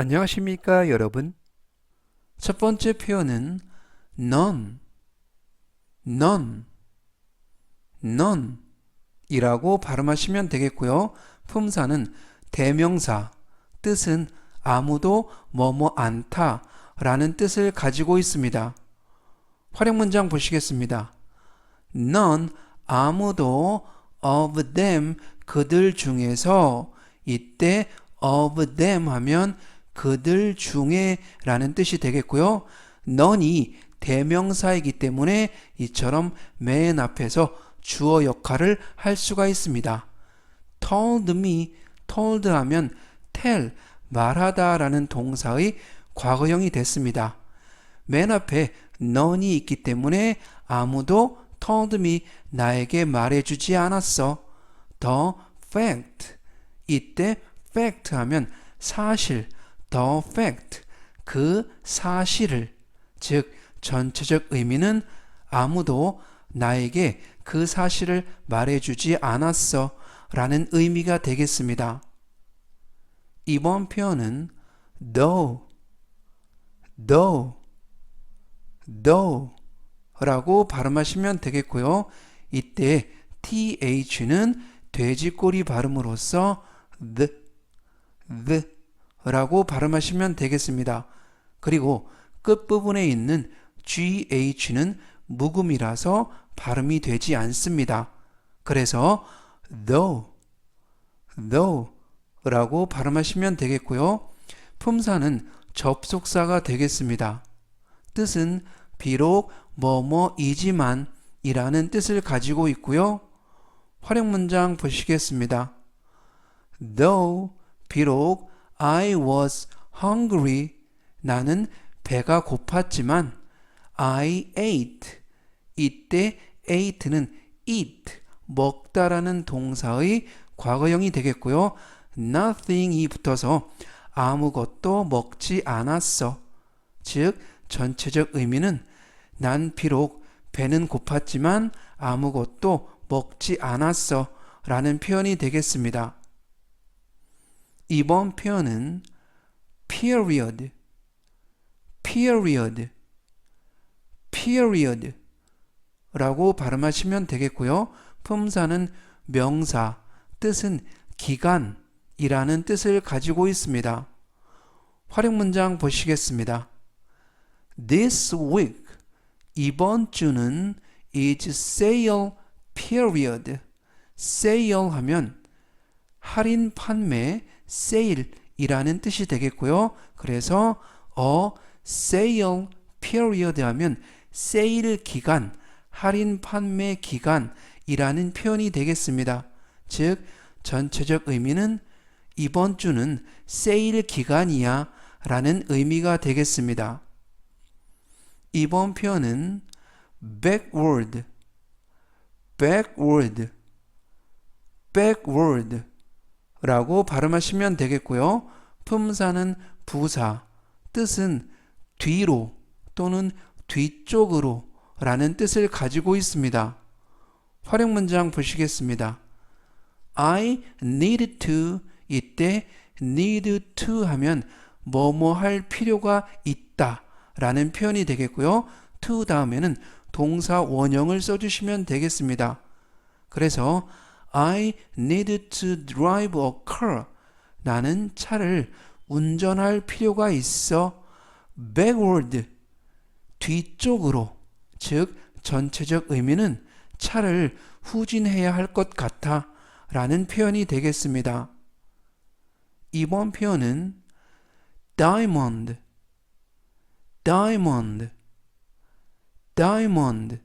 안녕하십니까 여러분? 첫 번째 표현은 none none none 이라고 발음하시면 되겠고요. 품사는 대명사 뜻은 아무도 뭐뭐 않다 라는 뜻을 가지고 있습니다. 활용 문장 보시겠습니다. none 아무도 of them 그들 중에서 이때 of them 하면 그들 중에 라는 뜻이 되겠고요. none이 대명사이기 때문에 이처럼 맨 앞에서 주어 역할을 할 수가 있습니다. told me, told 하면 tell, 말하다 라는 동사의 과거형이 됐습니다. 맨 앞에 none이 있기 때문에 아무도 told me 나에게 말해주지 않았어. the fact 이때 fact 하면 사실 the fact 그 사실을 즉 전체적 의미는 아무도 나에게 그 사실을 말해주지 않았어 라는 의미가 되겠습니다. 이번 표현은 though, though, though 라고 발음하시면 되겠고요. 이때 th는 돼지꼬리 발음으로써 the, the 라고 발음하시면 되겠습니다. 그리고 끝부분에 있는 GH는 묵음이라서 발음이 되지 않습니다. 그래서 though, though 라고 발음하시면 되겠고요. 품사는 접속사가 되겠습니다. 뜻은 비록 뭐뭐이지만 이라는 뜻을 가지고 있고요. 활용 문장 보시겠습니다. Though 비록 I was hungry 나는 배가 고팠지만 I ate 이때 ate는 eat 먹다라는 동사의 과거형이 되겠고요. nothing이 붙어서 아무것도 먹지 않았어. 즉 전체적 의미는 난 비록 배는 고팠지만 아무것도 먹지 않았어 라는 표현이 되겠습니다. 이번 표현은 period, period, period 라고 발음하시면 되겠고요. 품사는 명사, 뜻은 기간이라는 뜻을 가지고 있습니다. 활용 문장 보시겠습니다. This week, 이번 주는 is sale period. sale 하면 할인 판매, sale이라는 뜻이 되겠고요. 그래서 a sale period 하면 세일 기간, 할인 판매 기간이라는 표현이 되겠습니다. 즉, 전체적 의미는 이번 주는 세일 기간이야 라는 의미가 되겠습니다. 이번 표현은 backward, backward, backward 라고 발음하시면 되겠고요. 품사는 부사, 뜻은 뒤로 또는 뒤쪽으로 라는 뜻을 가지고 있습니다. 활용 문장 보시겠습니다. I need to 이때 need to 하면 뭐뭐 할 필요가 있다 라는 표현이 되겠고요. to 다음에는 동사 원형을 써주시면 되겠습니다. 그래서 I need to drive a car. 나는 차를 운전할 필요가 있어. backward. 뒤쪽으로. 즉, 전체적 의미는 차를 후진해야 할 것 같아. 라는 표현이 되겠습니다. 이번 표현은 diamond, diamond, diamond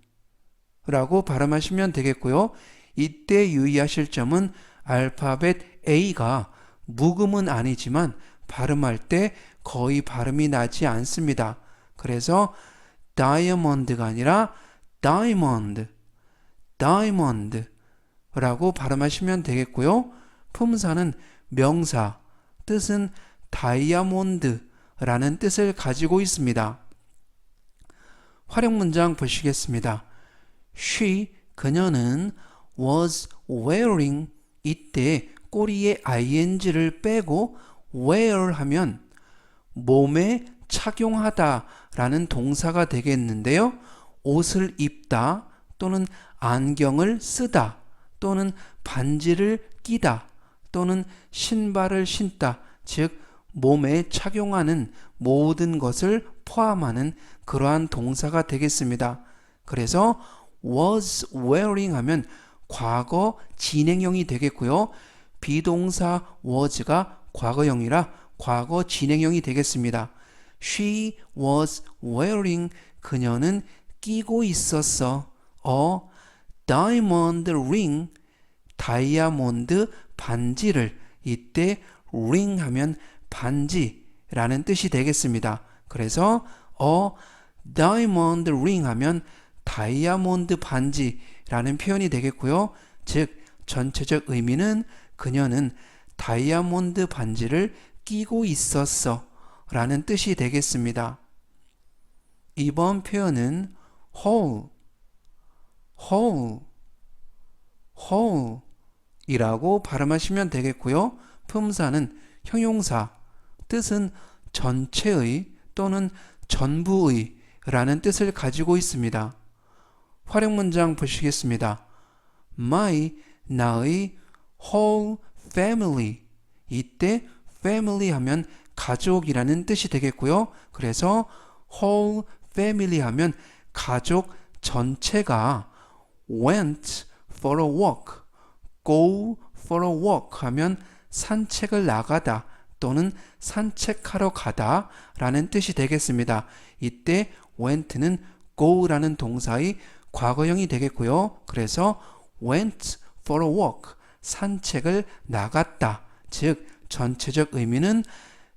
라고 발음하시면 되겠고요. 이때 유의하실 점은 알파벳 A가 묵음은 아니지만 발음할 때 거의 발음이 나지 않습니다. 그래서 다이아몬드가 아니라 다이몬드, 다이몬드 라고 발음하시면 되겠고요. 품사는 명사, 뜻은 다이아몬드 라는 뜻을 가지고 있습니다. 활용 문장 보시겠습니다. She, 그녀는 was wearing 이때 꼬리에 ing를 빼고 wear 하면 몸에 착용하다 라는 동사가 되겠는데요. 옷을 입다 또는 안경을 쓰다 또는 반지를 끼다 또는 신발을 신다 즉 몸에 착용하는 모든 것을 포함하는 그러한 동사가 되겠습니다. 그래서 was wearing 하면 과거 진행형이 되겠고요. 비동사 was가 과거형이라 과거 진행형이 되겠습니다. She was wearing 그녀는 끼고 있었어. 어 diamond ring 다이아몬드 반지를 이때 ring 하면 반지라는 뜻이 되겠습니다. 그래서 어 diamond ring 하면 다이아몬드 반지 라는 표현이 되겠고요. 즉 전체적 의미는 그녀는 다이아몬드 반지를 끼고 있었어 라는 뜻이 되겠습니다. 이번 표현은 whole, whole, whole 이라고 발음하시면 되겠고요. 품사는 형용사, 뜻은 전체의 또는 전부의 라는 뜻을 가지고 있습니다. 활용 문장 보시겠습니다. My, 나의 whole family. 이때 family 하면 가족이라는 뜻이 되겠고요. 그래서 whole family 하면 가족 전체가 went for a walk, go for a walk 하면 산책을 나가다 또는 산책하러 가다 라는 뜻이 되겠습니다. 이때 went는 go라는 동사의 과거형이 되겠고요. 그래서 went for a walk, 산책을 나갔다. 즉, 전체적 의미는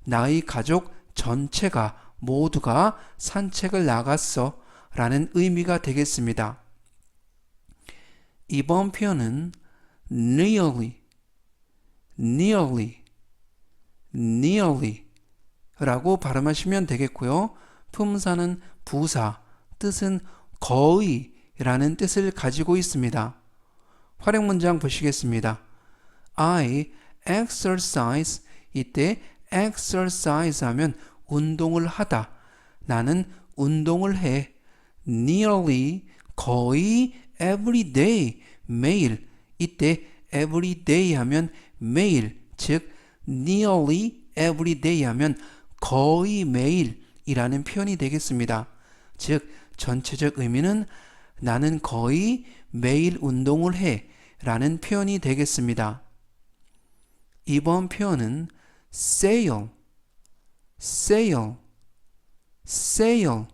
나의 가족 전체가 모두가 산책을 나갔어 라는 의미가 되겠습니다. 이번 표현은 nearly, nearly, nearly 라고 발음하시면 되겠고요. 품사는 부사, 뜻은 거의 라는 뜻을 가지고 있습니다. 활용 문장 보시겠습니다. I exercise 이때 exercise 하면 운동을 하다. 나는 운동을 해. nearly 거의 every day 매일 이때 every day 하면 매일 즉 nearly every day 하면 거의 매일이라는 표현이 되겠습니다. 즉 전체적 의미는 나는 거의 매일 운동을 해 라는 표현이 되겠습니다. 이번 표현은 sail, sail, sail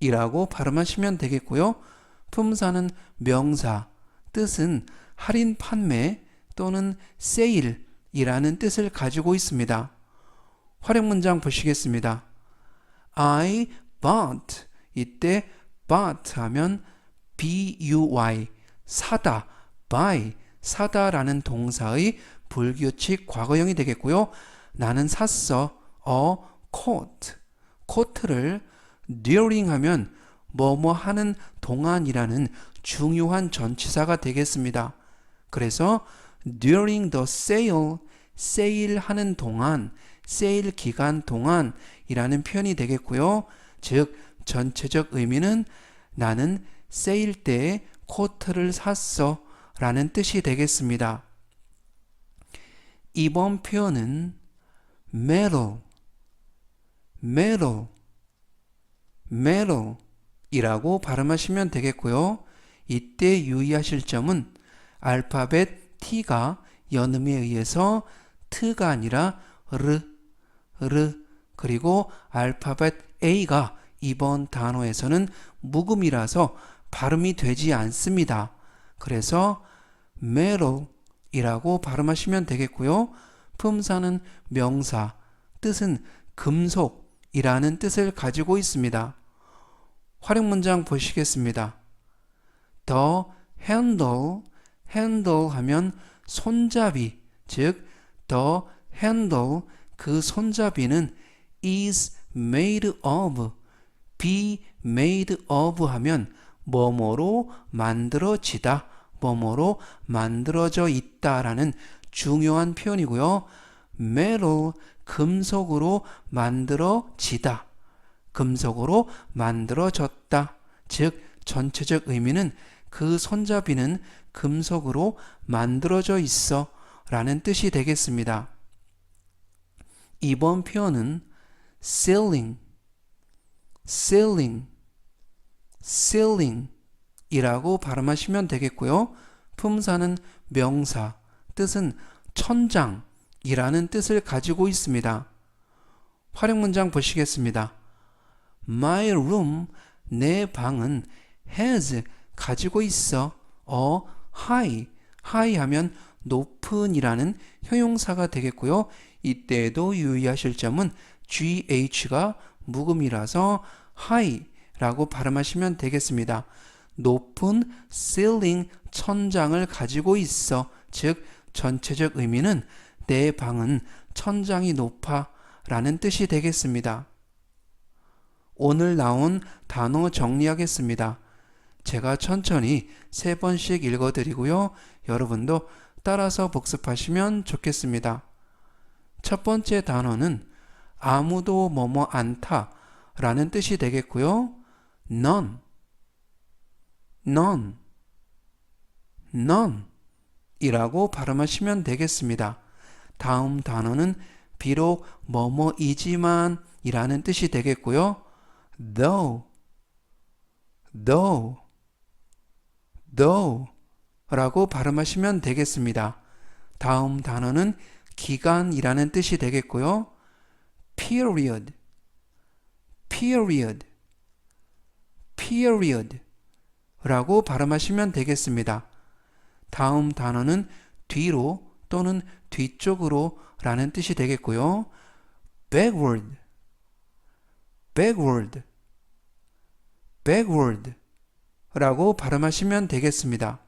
이라고 발음하시면 되겠고요. 품사는 명사, 뜻은 할인 판매 또는 세일 이라는 뜻을 가지고 있습니다. 활용 문장 보시겠습니다. I bought 이때 bought 하면 buy 사다 buy 사다라는 동사의 불규칙 과거형이 되겠고요. 나는 샀어 a coat 코트를 during 하면 뭐뭐 하는 동안이라는 중요한 전치사가 되겠습니다. 그래서 during the sale 세일 하는 동안 세일 기간 동안이라는 표현이 되겠고요. 즉 전체적 의미는 나는 세일 때 코트를 샀어 라는 뜻이 되겠습니다. 이번 표현은 metal, metal, metal 이라고 발음하시면 되겠고요. 이때 유의하실 점은 알파벳 T가 연음에 의해서 트가 아니라 르, 르, 그리고 알파벳 A가 이번 단어에서는 묵음이라서 발음이 되지 않습니다. 그래서 metal이라고 발음하시면 되겠고요. 품사는 명사, 뜻은 금속이라는 뜻을 가지고 있습니다. 활용 문장 보시겠습니다. The handle, handle 하면 손잡이, 즉 the handle 그 손잡이는 is made of, be made of 하면 뭐뭐로 만들어지다, 뭐뭐로 만들어져 있다라는 중요한 표현이고요. metal 금속으로 만들어지다. 금속으로 만들어졌다. 즉, 전체적 의미는 그 손잡이는 금속으로 만들어져 있어 라는 뜻이 되겠습니다. 이번 표현은 ceiling, ceiling, ceiling 이라고 발음하시면 되겠고요. 품사는 명사, 뜻은 천장이라는 뜻을 가지고 있습니다. 활용 문장 보시겠습니다. My room, 내 방은 has 가지고 있어 a high, high 하면 높은이라는 형용사가 되겠고요. 이때에도 유의하실 점은 GH가 묵음이라서 high 라고 발음하시면 되겠습니다. 높은 ceiling 천장을 가지고 있어. 즉, 전체적 의미는 내 방은 천장이 높아 라는 뜻이 되겠습니다. 오늘 나온 단어 정리하겠습니다. 제가 천천히 세 번씩 읽어드리고요. 여러분도 따라서 복습하시면 좋겠습니다. 첫 번째 단어는 아무도 뭐뭐 않다 라는 뜻이 되겠고요. None, none, none 이라고 발음하시면 되겠습니다. 다음 단어는 비록 뭐뭐이지만 이라는 뜻이 되겠고요. though, though, though 라고 발음하시면 되겠습니다. 다음 단어는 기간이라는 뜻이 되겠고요. period, period, period 라고 발음하시면 되겠습니다. 다음 단어는 뒤로 또는 뒤쪽으로 라는 뜻이 되겠고요. backward, backward, backward 라고 발음하시면 되겠습니다.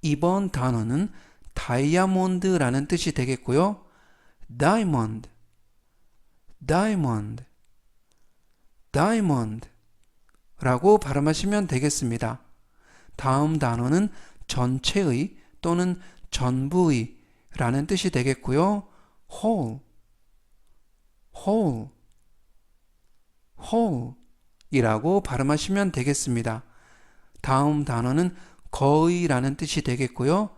이번 단어는 다이아몬드라는 뜻이 되겠고요. diamond, diamond, diamond 라고 발음하시면 되겠습니다. 다음 단어는 전체의 또는 전부의 라는 뜻이 되겠고요. whole, whole, whole 이라고 발음하시면 되겠습니다. 다음 단어는 거의 라는 뜻이 되겠고요.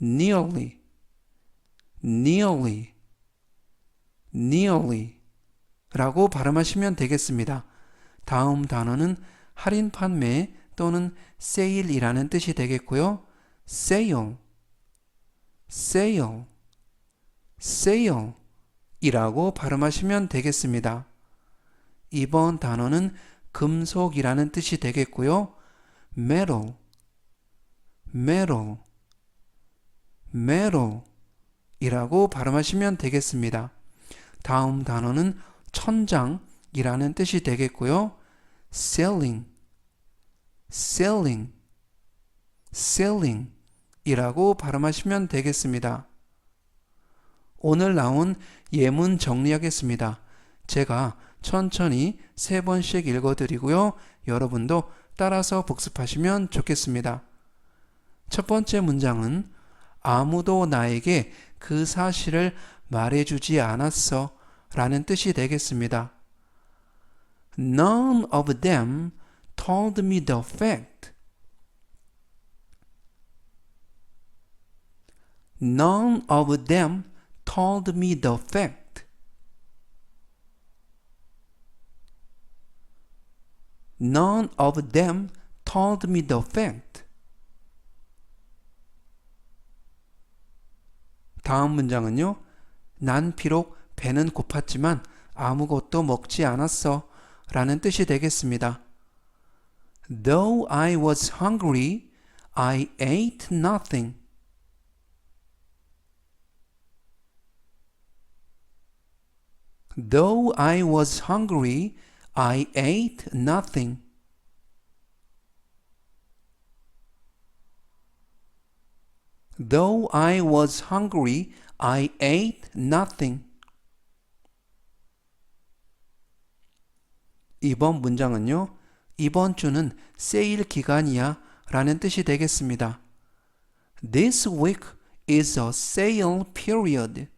nearly, nearly, nearly 라고 발음하시면 되겠습니다. 다음 단어는 할인 판매 또는 세일이라는 뜻이 되겠고요. sale, sale, sale 이라고 발음하시면 되겠습니다. 이번 단어는 금속이라는 뜻이 되겠고요. metal, metal, metal 이라고 발음하시면 되겠습니다. 다음 단어는 천장이라는 뜻이 되겠고요. Ceiling, ceiling, ceiling 이라고 발음하시면 되겠습니다. 오늘 나온 예문 정리하겠습니다. 제가 천천히 세 번씩 읽어드리고요. 여러분도 따라서 복습하시면 좋겠습니다. 첫 번째 문장은 아무도 나에게 그 사실을 말해주지 않았어 라는 뜻이 되겠습니다. None of them told me the fact. None of them told me the fact. None of them told me the fact. 다음 문장은요. 난 비록 배는 고팠지만 아무것도 먹지 않았어. 라는 뜻이 되겠습니다. Though I was hungry, I ate nothing. Though I was hungry, I ate nothing. Though I was hungry, I ate nothing. 이번 문장은요. 이번 주는 세일 기간이야 라는 뜻이 되겠습니다. This week is a sale period.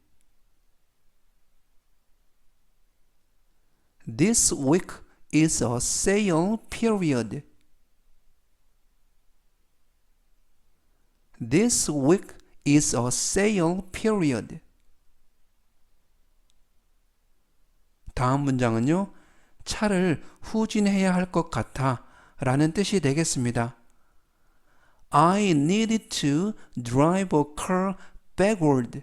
This week is a sale period. This week is a sale period. 다음 문장은요. 차를 후진해야 할 것 같아 라는 뜻이 되겠습니다. I needed to drive a car backward.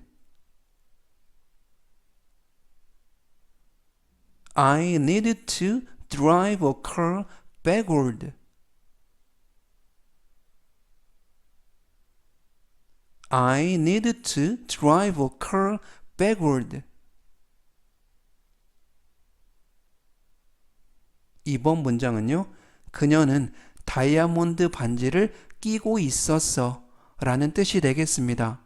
I needed to drive a car backward. I needed to drive a car backward. 이번 문장은요. 그녀는 다이아몬드 반지를 끼고 있었어 라는 뜻이 되겠습니다.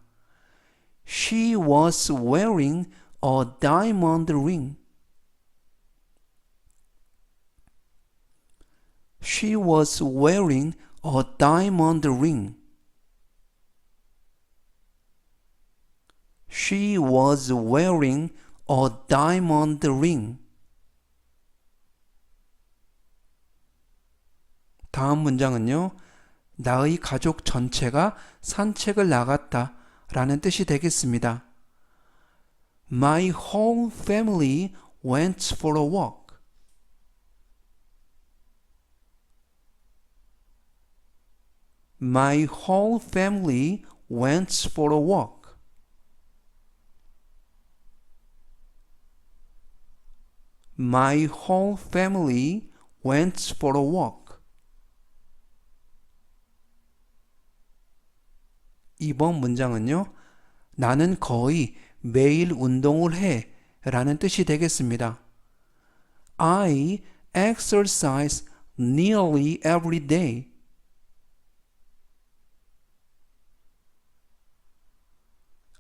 She was wearing a diamond ring. She was wearing a diamond ring. She was wearing a diamond ring. 다음 문장은요. 나의 가족 전체가 산책을 나갔다 라는 뜻이 되겠습니다. My whole family went for a walk. Family went for a walk. My whole family went for a walk. 이번 문장은요. 나는 거의 매일 운동을 해 라는 뜻이 되겠습니다. I exercise nearly every day.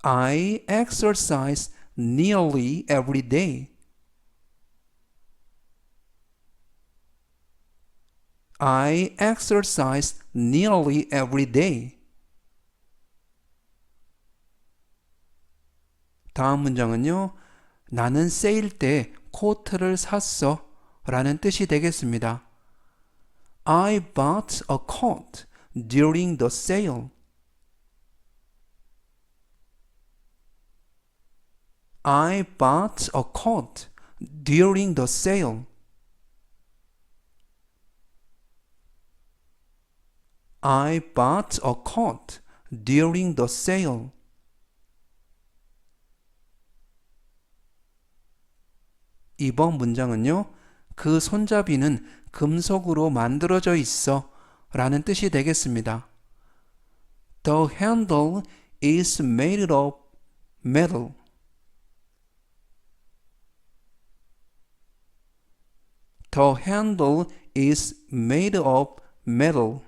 I exercise nearly every day. I exercise nearly every day. 다음 문장은요. 나는 세일 때 코트를 샀어 라는 뜻이 되겠습니다. I bought a coat during the sale. I bought a coat during the sale. I bought a coat during the sale. 이번 문장은요. 그 손잡이는 금속으로 만들어져 있어 라는 뜻이 되겠습니다. The handle is made of metal. The handle is made of metal.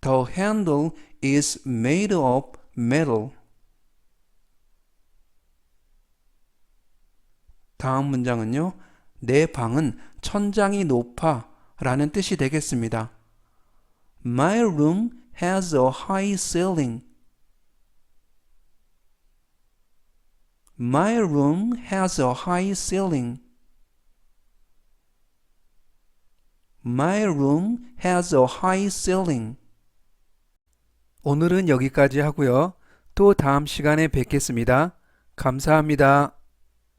The handle is made of metal. 다음 문장은요. 내 방은 천장이 높아 라는 뜻이 되겠습니다. My room has a high ceiling. My room has a high ceiling. My room has a high ceiling. 오늘은 여기까지 하고요. 또 다음 시간에 뵙겠습니다. 감사합니다.